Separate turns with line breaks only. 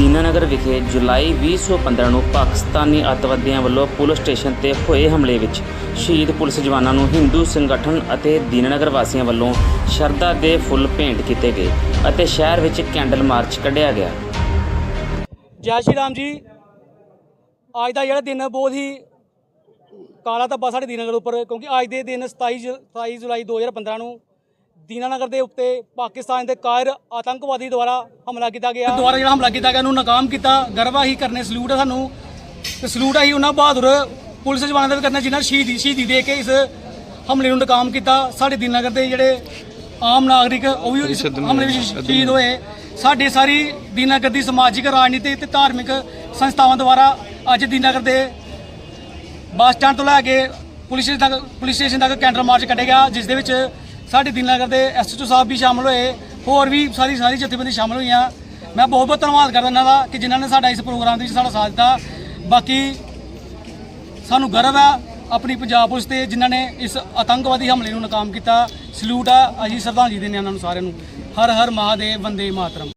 ਦੀਨਾਨਗਰ ਵਿਖੇ ਜੁਲਾਈ 2015 ਨੂੰ ਪਾਕਿਸਤਾਨੀ ਅੱਤਵਾਦੀਆਂ ਵੱਲੋਂ ਪੁਲਿਸ ਸਟੇਸ਼ਨ ਤੇ ਹੋਏ ਹਮਲੇ ਵਿੱਚ ਸ਼ਹੀਦ ਪੁਲਿਸ ਜਵਾਨਾਂ ਨੂੰ ਹਿੰਦੂ ਸੰਗਠਨ ਅਤੇ ਦੀਨਾਨਗਰ ਵਾਸੀਆਂ ਵੱਲੋਂ ਸ਼ਰਧਾ ਦੇ ਫੁੱਲ ਭੇਂਟ ਕੀਤੇ ਗਏ ਅਤੇ ਸ਼ਹਿਰ ਵਿੱਚ ਕੈਂਡਲ ਮਾਰਚ ਕੱਢਿਆ ਗਿਆ।
ਜੈ ਸ਼੍ਰੀ ਰਾਮ ਜੀ। ਅੱਜ ਦਾ ਜਿਹੜਾ ਦਿਨ ਬਹੁਤ ਹੀ ਕਾਲਾ ਧੱਬਾ ਸਾਡੇ ਦੀਨਾਨਗਰ ਉੱਪਰ, ਕਿਉਂਕਿ ਅੱਜ ਦੇ ਦਿਨ 27 ਜੁ- 27 ਜੁਲਾਈ 2015 ਨੂੰ ਦੀਨਾਨਗਰ ਦੇ ਉੱਤੇ ਪਾਕਿਸਤਾਨ ਦੇ ਕਾਇਰ ਆਤੰਕਵਾਦੀ ਦੁਆਰਾ ਹਮਲਾ ਕੀਤਾ ਗਿਆ। ਦੁਆਰਾ ਜਿਹੜਾ ਹਮਲਾ ਕੀਤਾ ਗਿਆ ਉਹਨੂੰ ਨਾਕਾਮ ਕੀਤਾ ਗਰਵਾ ਹੀ ਕਰਨੇ ਸਲੂਟ ਹੈ ਸਾਨੂੰ। ਤੇ ਸਲੂਟ ਹੈ ਉਹਨਾਂ ਬਹਾਦਰ ਪੁਲਿਸ ਜਵਾਨਾਂ ਦਾ ਵੀ ਕਰਨਾ ਜਿਨ੍ਹਾਂ ਨੇ ਸ਼ਹੀਦੀ ਸ਼ਹੀਦੀ ਦੇ ਕੇ ਇਸ ਹਮਲੇ ਨੂੰ ਨਾਕਾਮ ਕੀਤਾ। ਸਾਡੇ ਦੀਨਾਨਗਰ ਦੇ ਜਿਹੜੇ ਆਮ ਨਾਗਰਿਕ ਉਹ ਵੀ ਇਸ ਹਮਲੇ ਵਿੱਚ ਸ਼ਹੀਦ ਹੋਏ। ਸਾਡੇ ਸਾਰੀ ਦੀਨਾਨਗਰ ਦੀ ਸਮਾਜਿਕ ਰਾਜਨੀਤਿਕ ਤੇ ਧਾਰਮਿਕ ਸੰਸਥਾਵਾਂ ਦੁਆਰਾ ਅੱਜ ਦੀਨਾਨਗਰ ਦੇ ਬੱਸ ਸਟੈਂਡ ਤੋਂ ਲੈ ਕੇ ਪੁਲਿਸ ਸਟੇਸ਼ਨ ਤੱਕ ਪੁਲਿਸ ਸਟੇਸ਼ਨ ਤੱਕ ਕੈਂਡਲ ਮਾਰਚ ਕੱਢਿਆ ਗਿਆ ਜਿਸ ਦੇ ਵਿੱਚ ਸਾਡੇ ਦੀਨਾਨਗਰ ਦੇ ਐਸਐਚਓ ਸਾਹਿਬ ਵੀ ਸ਼ਾਮਲ ਹੋਏ, ਹੋਰ ਵੀ ਸਾਰੀ ਸਾਰੀ ਜਥੇਬੰਦੀ ਸ਼ਾਮਲ ਹੋਈਆਂ। ਮੈਂ ਬਹੁਤ ਬਹੁਤ ਧੰਨਵਾਦ ਕਰਦਾ ਇਹਨਾਂ ਦਾ ਕਿ ਜਿਨ੍ਹਾਂ ਨੇ ਸਾਡਾ ਇਸ ਪ੍ਰੋਗਰਾਮ ਦੇ ਵਿੱਚ ਸਾਡਾ ਸਾਥ ਦਿੱਤਾ। ਬਾਕੀ ਸਾਨੂੰ ਗਰਵ ਹੈ ਆਪਣੀ ਪੰਜਾਬ ਪੁਲਿਸ ਤੇ, ਜਿਨ੍ਹਾਂ ਨੇ ਇਸ ਆਤੰਕਵਾਦੀ ਹਮਲੇ ਨੂੰ ਨਾਕਾਮ ਕੀਤਾ। ਸਲੂਟ ਆ, ਅਸੀਂ ਸ਼ਰਧਾਂਜਲੀ ਦਿੰਦੇ ਹਾਂ ਇਹਨਾਂ ਨੂੰ ਸਾਰਿਆਂ ਨੂੰ। ਹਰ ਹਰ ਮਹਾਦੇਵ, ਵੰਦੇ ਮਾਤਰਮ।